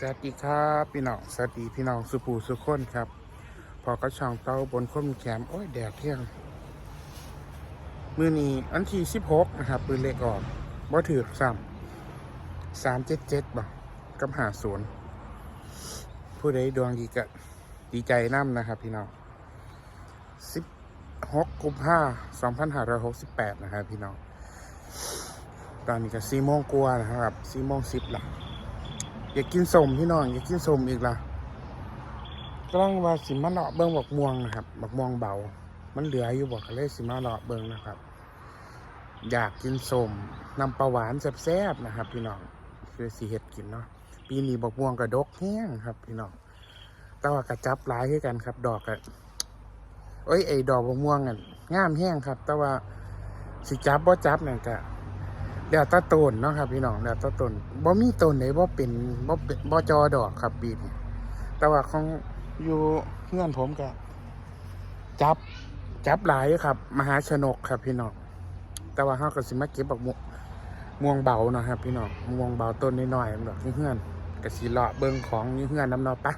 สวัสดีครับพี่น้องสวัสดีพี่น้องสุภูสุขคนครับ พอก็ช่องเต้าบนข้นมีแขมโอ้ยแดดเที่ยง มือนี้อันที่สิบหกนะครับปืนเล็กออกบ่ถือซ้ำสามเจ็ดเจ็ดบ่กับหาศูนย์ผู้ใดดวงดีกะดีใจน้ำนะครับ พี่น้องสิบหกกุมภาสองพันห้าร้อยหกสิบแปดนะครับพี่น้องตอนนี้ก็สี่โมงกว่านะครับสี่โมงสิบละ อยากกินสมพี่น้องอยากกินสมอีกละกำลังว่าสิมาเลาะเบิ้งบักม่วงนะครับบักม่วงเบา มันเหลืออยู่บอกเลยสิมาเลาะเบิ้งนะครับ อยากกินสมนำปลาหวานแซ่บๆนะครับ พี่น้องคือสีเห็ดกินเนาะปีนี้บักม่วงกระดกแห้งครับ พี่น้องแต่ว่ากระจับหลายให้กันครับ ดอกกะเอ้ยไอ้ดอกบักม่วงนั่นงามแห้งครับ แต่ว่าสิจับบ่จับเนั่นกะ เดี๋ยวตาต้นเนาะครับพี่น้องเดี๋ยวตาต้นบ่มีต้นไหนบ่เป็นบ่เป็นบ่จอดอกครับปีนี้แต่ว่าของอยู่เพื่อนผมก็จับจับหลายครับ มหาชนกครับพี่น้องแต่ว่าเฮาก็สิมาเก็บบักม่วงม่วงเบาเนาะครับ พี่น้องม่วงเบาต้นน้อยๆดอกเพื่อนก็สิเลาะเบิ่งของเพื่อนน้ำนาะปะ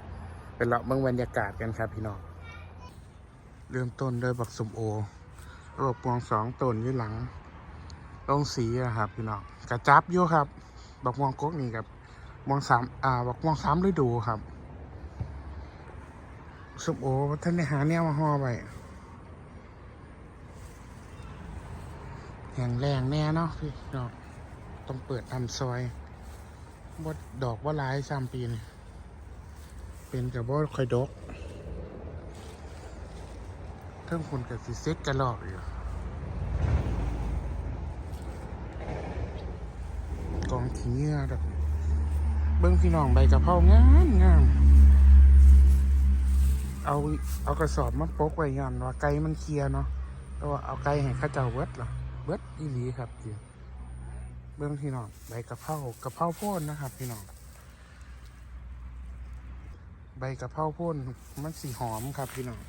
ไปเลาะเบิ่งบรรยากาศกันครับพี่น้องเริ่มต้นด้วยบักสมโอแล้วบักพวงสองต้นอยู่หลัง ลงสีอะครับพี่น้องกระจับอยู่ครับบักม่วงก๊กนี่กับม่วงสามอ่าบักม่วงสามฤดูครับสุบโอท่านได้หาแนวมาห่อไปแห้งแรงแน่เนาะพี่น้องต้องเปิดทำซอยบดดอกว่าลายสามปีนี่เป็นกับบดคอยดกเทิงคนกับสิเซ็กกระลอกอยู่ กอง ขี้เงื่อแบบเบิ้งพี่น้องใบกะเพรางามงามเอาเอากระสอบมาปกไว้ยันว่าไก่มันเคลียร์เนาะแต่ว่าเอาไก่ให้ข้าเจ้าเบิดเหรอเบิดอีหลีครับพี่เบิ้งพี่น้องใบกะเพรากะเพราโพ่นนะครับ พี่น้องใบกะเพราพ่นมันสีหอมครับพี่น้อง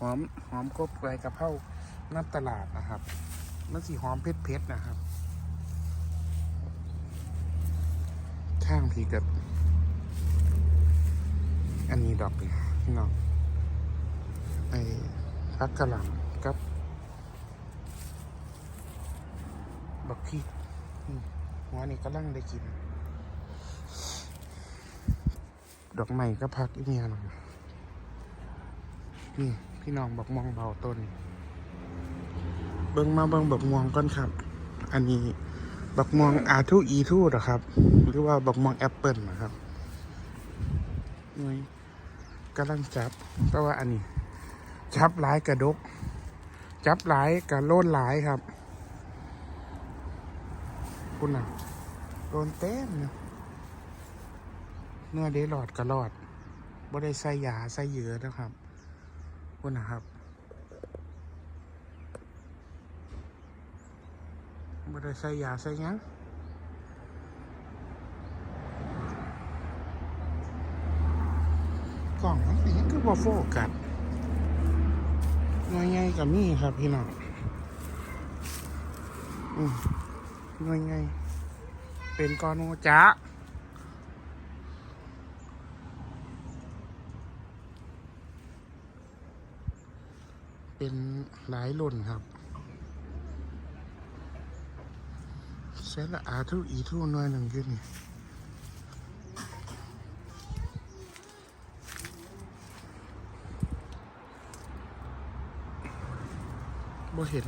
หอมหอมกบใบกะเพราน้ำตลาดนะครับ มันสีหอมเผ็ดๆนะครับ ข้างพี่กับ อันนี้ดอกนี่พี่น้องไอ้พักกระหล่ำกับบักพริกอืมหัวนี่กำลังได้กิน ดอกใหม่ก็พักอีเมียหน่อยนี่พี่น้องบักม่วงเบาต้น เบิ้งมาเบิ้งบักม่วงก่อนครับ อันนี้ บักม่วงอาทูอีทูหรอครับ หรือว่าบักม่วงแอปเปิลนะครับหน่วยกำลังจับเพราะว่าอันนี้ จับหลายกระดก จับหลายกระโลนหลายครับคุณน่ะโดนเต็มเนี่ยเนื้อเดหลอดกระลอดบ่ได้ใส่ยาใส่เหยื่อนะครับคุณนะครับ บ่ได้ใส่ยาใส่ยังกล่องมันเป็นคือบ่โฟกัสน่วยใหญ่กับมีครับพี่น้องอืมน่วยใหญ่เป็นกอนูจ้าเป็นหลายรุ่นครับ เซตละอาทุอีทุน่วยหนึ่งอยืนนี่บ่เห็น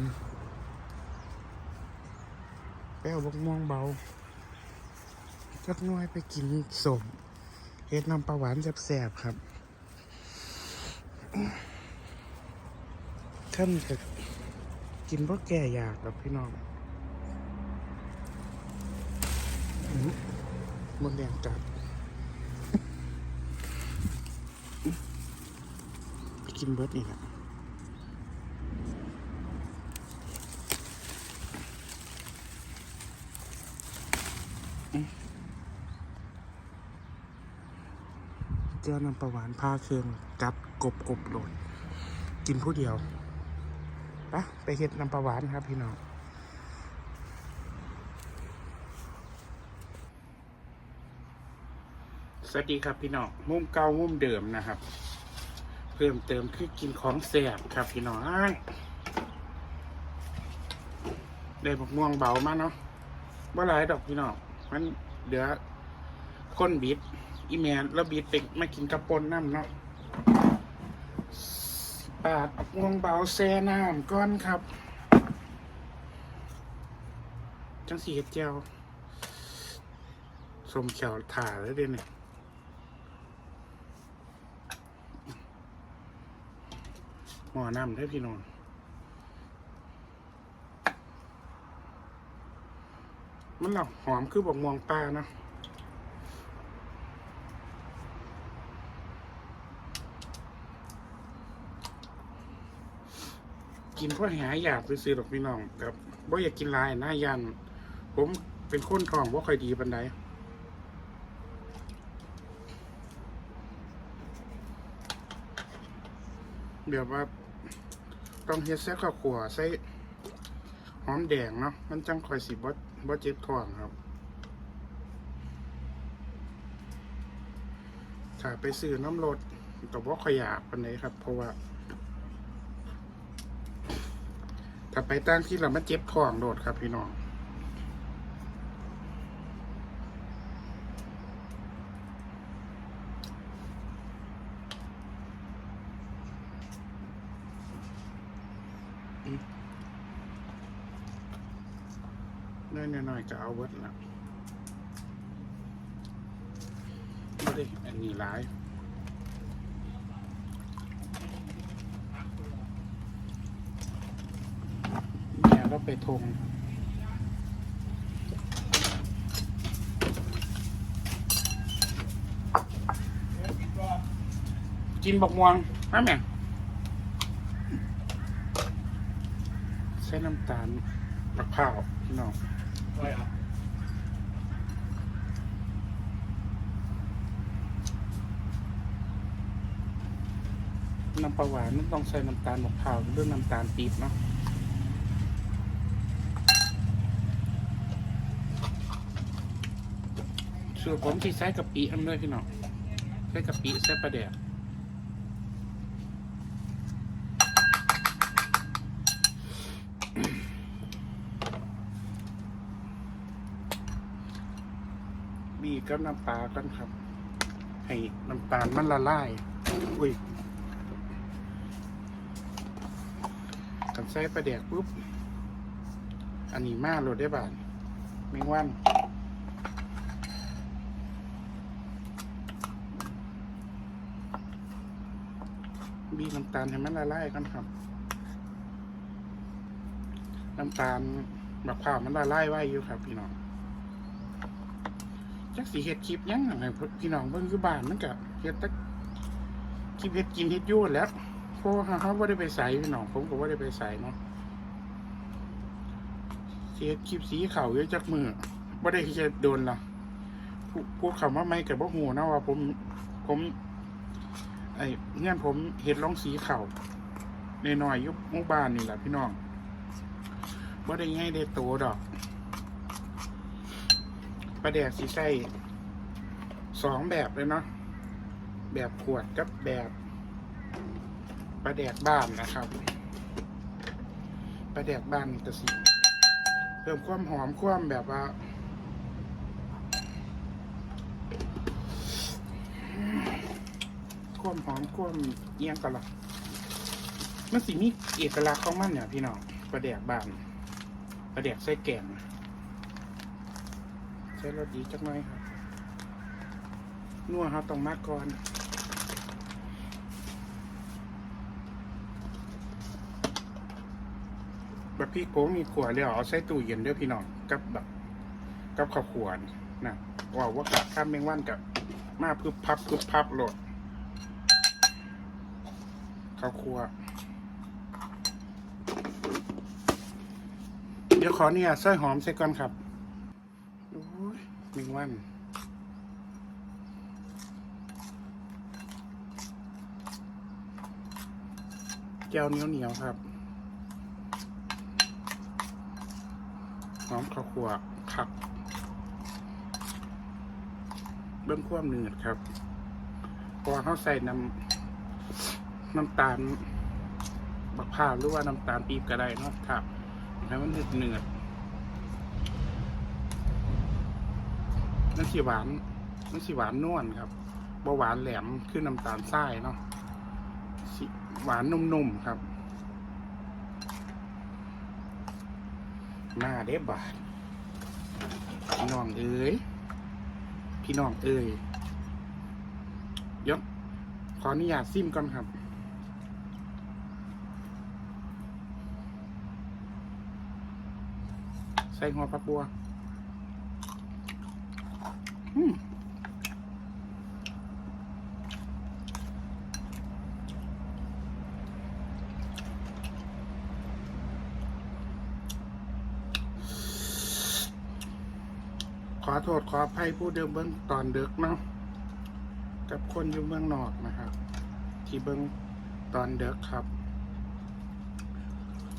แป้วบกม่วงเบาจักน้อยไปกินสมเฮ็ดน้ำปลาหวานแสบๆครับท่านก็กินเพราะแก่อยากกับพี่น้องอื้อห มันแดงจัดไปกินเบิร์ดอีกอะเจ้าน้ำปลาหวานพาเครื่องจับกบกบหลดกินผู้เดียวไปะไปเฮ็ดน้ำปลาหวานครับพี่น้อง สวัสดีครับพี่น้องมุมเก่ามุมเดิมนะครับ เพิ่มเติมคือกินของแสบครับพี่น้องได้บักม่วงเบามาเนาะว่หลายดอกพี่น้องมันเดี๋ยวก้นบิด อีแมนแล้วบิดไปมากินกระปนน้ำเนาะปาดบักม่วงเบาแซ่น้ำก้อนครับ จังสีเห็ดเจียวสมเขียวถ่าแล้วเดี๋ยวนี้ หมอน้ำได้พี่น้องมันหลับหอมคือบอกมวงปลานะกินเพราะหาอยากไปซื้อหรอกพี่น้องครับบ่อยากกินลายหน้ายัน ผมเป็นคนท้องว่าค่อยดีปันใด เดี๋ยวว่าต้องเฮ็ดแซ่ข้าวขัวใส่หอมแดงเนาะมันจังคอยสิบ่บ่เจ็บท้องครับถ้าไปซื้อน้ำรดก็บ่ค่อยอยากปานใดครับ เพราะว่า ถ้าไปตั้งที่เรามันเจ็บท้องโดดครับพี่น้อง น้อยๆหน่อยๆ ก็เอาเวิร์ดละไม่ได้อันนี้ร้ายแม่เราไปทงกินบกม่วงนะแม่ใส่น้ำตาลมะพร้าวพี่น้อง น้ำปลาหวานมันต้องใส่น้ำตาลมะพร้าวหรือน้ำตาลปี๊บเนาะส่วนผมที่ใส่กะปิอันเลยพี่น้องใส่กะปิใส่ปลาแดกบีกับน้ำปลากันครับ ให้น้ำตาลมันละลาย อุ้ย กันใส่ปลาแดกปุ๊บ อันนี้มาโหลดได้บาทแมงวันบีน้ำตาลให้มันละลายกันครับ น้ำตาลมะพร้าวมันละลายไว้อยู่ครับ พี่น้องจักสีเห็ดคลิปยังไงพี่น้องเบิ่งอยู่บ้านมันก็เฮ็ดตักคลิปเฮ็ดกินเฮ็ดยุ่นแล้ว เพราะว่าเขาบ่ได้ไปใส่พี่น้องผมก็บ่ได้ไปใส่เนาะเฮ็ดคลิปสีเข่าเยอะจักมือบ่ได้จะโดนหรอพูดคำว่าไม่กับบ่ฮู้นะว่าผมผมไอ้เงื่อนผมเฮ็ดลองสีเข่าวน้อยๆอยู่หมู่บ้านนี่แหละพี่น้องบ่ได้ง่ายได้โตดอกปลาแดกสีใส่สองแบบเลยเนาะแบบขวดกับแบบ ปลาแดกบ้านนะครับปลาแดกบ้านจะสีเพิ่มความหอมความแบบว่าความหอมความเอียงกันละมันสิมีเอกลักษณ์ของมันเนี่ยพี่น้องปลาแดกบ้านปลาแดกใส่แกงใช้รสดีจักหน่อยครับนัวครับต้องมากก่อน แบบพี่โก้มีขวดเดียวเอาใส่ตู้เย็นเด้วยพี่น้องกับแบบกับข้าวขวดนะว่าว่าขาดข้ามแมงวันกับมาพึบพับพึบพับโหลดข้าวครัวเดี๋ยวขอเนี่ยใส่หอมใส่ก่อนครับโอ้ยหนึ่งวันแก้วเหนียวเหนียวครับ หอมข้าวคั่วผักใบบื้องความเนืดครับเพอเขาใส่น้ำน้ำตาลบักพร้าวหรือว่าน้ำตาลปี๊บก็ได้เนาะครับให้มันเนืดเนืดนั่นสิหวานนั่นสิหวานนวลครับบ่หวานแหลมคือน้ำตาลทรายเนาะหวานนุ่มๆครับ มาเด้บาทพี่น้องเอ้ยพี่น้องเอ้ยเดี๋ยวขออนุญาตซิมก่อนครับใส่หัวปลาปัวอืม ขออภัยผู้เดิมเบิ้งตอนเดึกเนาะกับคนอยู่เมืองนอกนะครับ ที่เบิ้งตอนเดึกครับ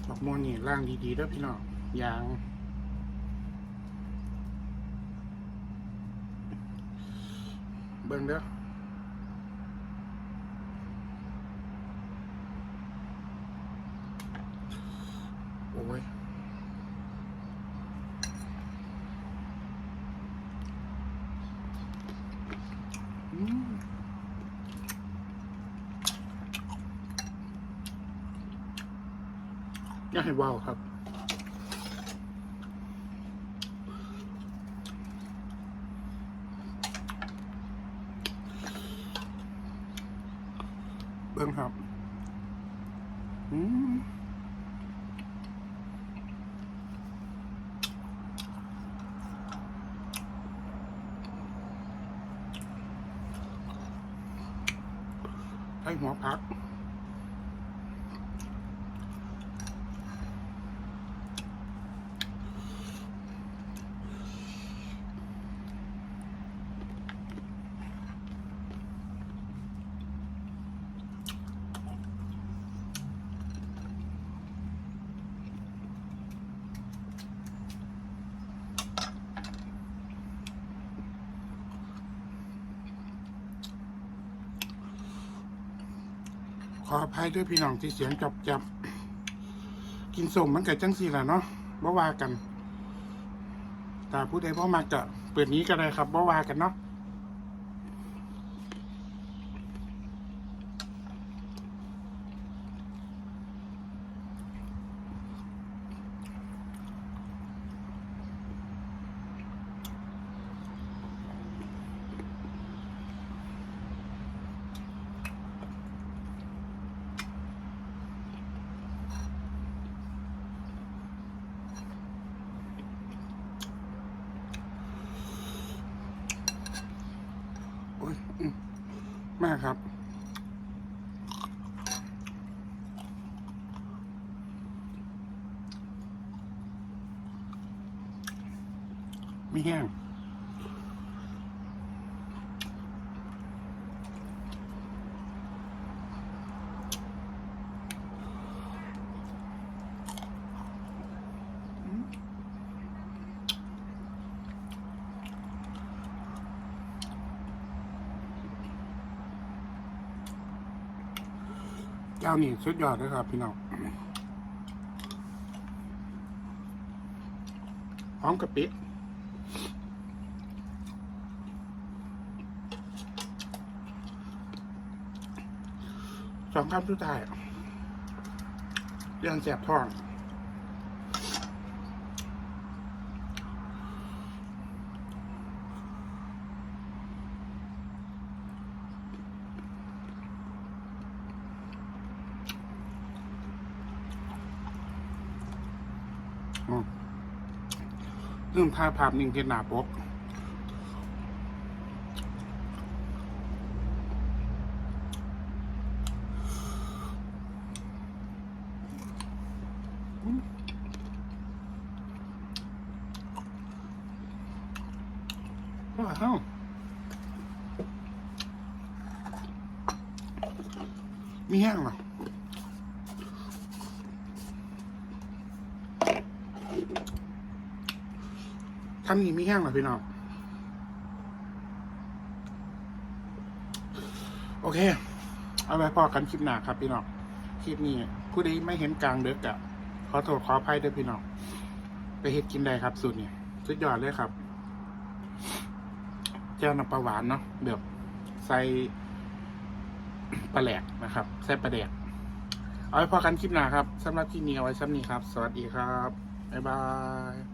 บอกมวนี่ล่างดีๆด้วยพี่น้องยางเบิ่งเด้อโอ้ย อืม อยาให้ว้าวครับ เบิ่งครับ อืมให้หัวพัก ข ออภัยด้วยพี่น้องที่เสียงจับจับกินสมมันกับจังสี่แหละเนาะบ่ว่ากัน แต่ผู้ใดพ่อมากะเปิดนี้ก็ได้ครับบ่ว่ากันเนาะ โอ้ยอืมากครับ ไม่แห้ง เจ้านี่สุดยอดเลยครับ พี่น้องพร้อมกะปิสองคำสุดท้ายเรื่องแสบท้อง อืม เรื่งถ่ายภาพนิ่งที่หน้าปกว้าวมีแห้งหรอ ทำนี่มีแห้งเหรอพี่น้อง โอเค เอาไว้พอกันคลิปหน้าครับพี่น้อง คลิปนี้ผู้ใดไม่เห็นกลางเด็กอะขอโทษขออภัยด้วยพี่น้อง ไปเฮ็ดกินได้ครับสูตรนี้สุดยอดเลยครับเจ้าน้ำปลาหวานเนาะแบบใส่ปลาแหลกนะครับ ใส่ปลาแดก เอาไว้พอกันคลิปหน้าครับสำหรับคลิปนี้เอาไว้ซ้ำนี้ครับ สวัสดีครับ บ๊ายบาย